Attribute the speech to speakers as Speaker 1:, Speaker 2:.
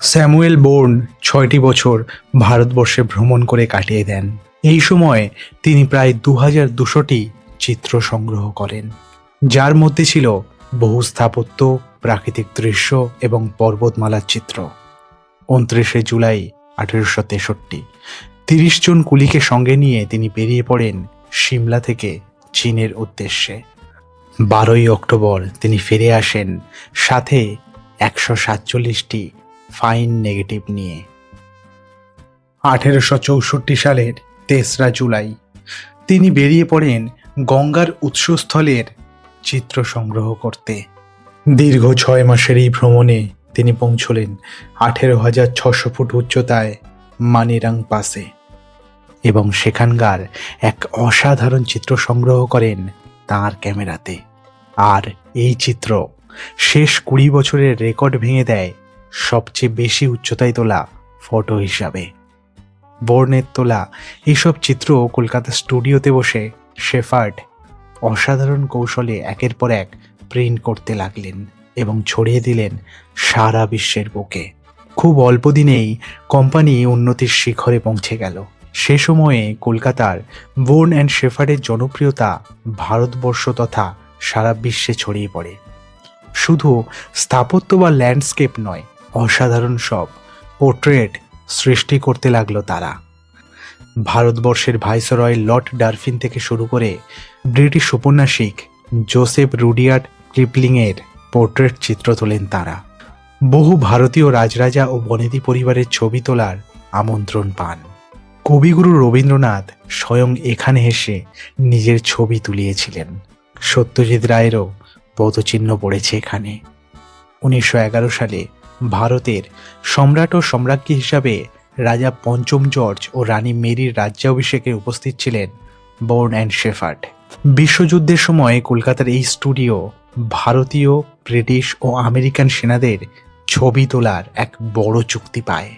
Speaker 1: Samuel born ছয়টি বছর ভারতবর্ষে ভ্রমণ করে কাটিয়ে দেন। এই সময়ে তিনি প্রায় দু হাজার দুশোটি চিত্র সংগ্রহ করেন, যার মধ্যে ছিল বহু স্থাপত্য, প্রাকৃতিক দৃশ্য এবং পর্বতমালার চিত্র। উনত্রিশে জুলাই আঠেরোশো তেষট্টি, তিরিশ জন কুলিকে সঙ্গে নিয়ে তিনি বেরিয়ে পড়েন সিমলা থেকে চীনের উদ্দেশ্যে। বারোই অক্টোবর তিনি ফিরে আসেন সাথে একশো সাতচল্লিশটি ফাইন নেগেটিভ নিয়ে। আঠেরোশো চৌষট্টি সালের তেসরা জুলাই, তিনি বেরিয়ে পড়েন গঙ্গার উৎসস্থলের চিত্র সংগ্রহ করতে। দীর্ঘ ছয় মাসের এই ভ্রমণে তিনি পৌঁছলেন আঠেরো হাজার ছশো ফুট উচ্চতায় মানিরাং পাসে এবং সেখানকার এক অসাধারণ চিত্র সংগ্রহ করেন তার ক্যামেরাতে। আর এই চিত্র শেষ কুড়ি বছরের রেকর্ড ভেঙে দেয় সবচেয়ে বেশি উচ্চতায় তোলা ফটো হিসাবে। বোর্নের তোলা এইসব চিত্র কলকাতা স্টুডিওতে বসে শেফার্ড অসাধারণ কৌশলে একের পর এক প্রিন্ট করতে লাগলেন এবং ছড়িয়ে দিলেন সারা বিশ্বের বুকে। খুব অল্প দিনেই কোম্পানি উন্নতির শিখরে পৌঁছে গেল। সে সময়ে কলকাতার বোর্ন অ্যান্ড শেফার্ডের জনপ্রিয়তা ভারতবর্ষ তথা সারা বিশ্বে ছড়িয়ে পড়ে। শুধু স্থাপত্য বা ল্যান্ডস্কেপ নয় অসাধারণ সব পোর্ট্রেট সৃষ্টি করতে লাগল তারা। ভারতবর্ষের ভাইসরয় লর্ড ডারফিন থেকে শুরু করে ব্রিটিশ উপন্যাসিক জোসেফ রুডিয়ার্ড ক্রিপলিংয়ের পোর্ট্রেট চিত্র তোলেন তারা। বহু ভারতীয় রাজরাজা ও বনেদি পরিবারের ছবি তোলার আমন্ত্রণ পান। কবিগুরু রবীন্দ্রনাথ স্বয়ং এখানে এসে নিজের ছবি তুলিয়েছিলেন। সত্যজিৎ রায়েরও পদচিহ্ন পড়েছে এখানে। উনিশশো এগারো সালে ভারতের সম্রাট ও সম্রাজ্ঞী হিসাবে রাজা পঞ্চম জর্জ ও রানী মেরির রাজ্যাভিষেকে উপস্থিত ছিলেন বোর্ন অ্যান্ড শেফার্ড। বিশ্বযুদ্ধের সময় কলকাতার এই স্টুডিও ভারতীয়, ব্রিটিশ ও আমেরিকান সেনাদের ছবি তোলার এক বড় চুক্তি পায়।